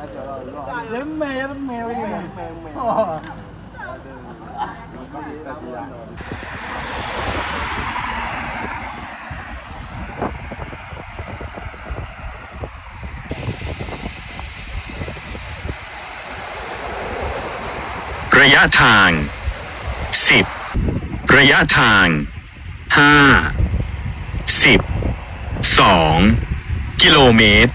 Lemme, lemme, lemme. Oh. ระยะทาง10ระยะทาง5 10 2 กิโลเมตร